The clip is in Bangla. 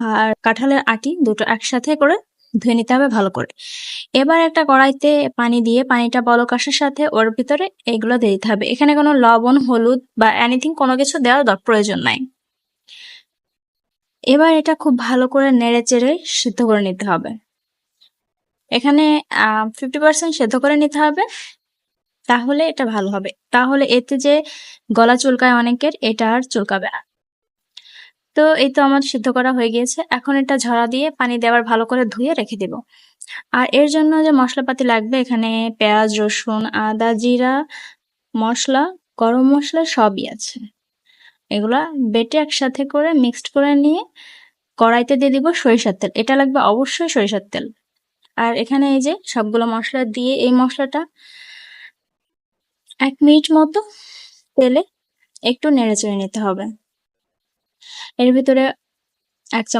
আর কাঁঠালের আটি দুটো একসাথে করে ধুয়ে নিতে হবে ভালো করে। এবার একটা কড়াইতে পানি দিয়ে পানিটা বলক আসার সাথে ওর ভিতরে এগুলো দিয়ে দিতে হবে। এখানে কোনো লবণ, হলুদ বা এনিথিং কোনো কিছু দেওয়ার প্রয়োজন নাই। এবার এটা খুব ভালো করে নেড়ে চেড়ে সিদ্ধ করে নিতে হবে। এখানে ফিফটি পার্সেন্ট সেদ্ধ করে নিতে হবে। তাহলে এটা ভালো হবে। তাহলে এতে যে গলা চুলকায় অনেকের, এটা আর চুলকাবে না। তো এই তো আমার সিদ্ধ করা হয়ে গিয়েছে। এখন এটা ঝরা দিয়ে পানি দেওয়ার ভালো করে ধুয়ে রেখে দেব। আর এর জন্য যে মশলাপাতি লাগবে, এখানে পেঁয়াজ, রসুন, আদা, জিরা, মশলা, গরম মশলা সবই আছে। এগুলা বেটে একসাথে করে মিক্সড করে নিয়ে কড়াইতে দিয়ে দিব সরিষার তেল। এটা লাগবে অবশ্যই সরিষার তেল। আর এখানে এই যে সবগুলো মশলা দিয়ে এই মশলাটা এক মিনিট মতো তেলে একটু নেড়ে চেড়ে নিতে হবে। এর ভিতরে এক চামচ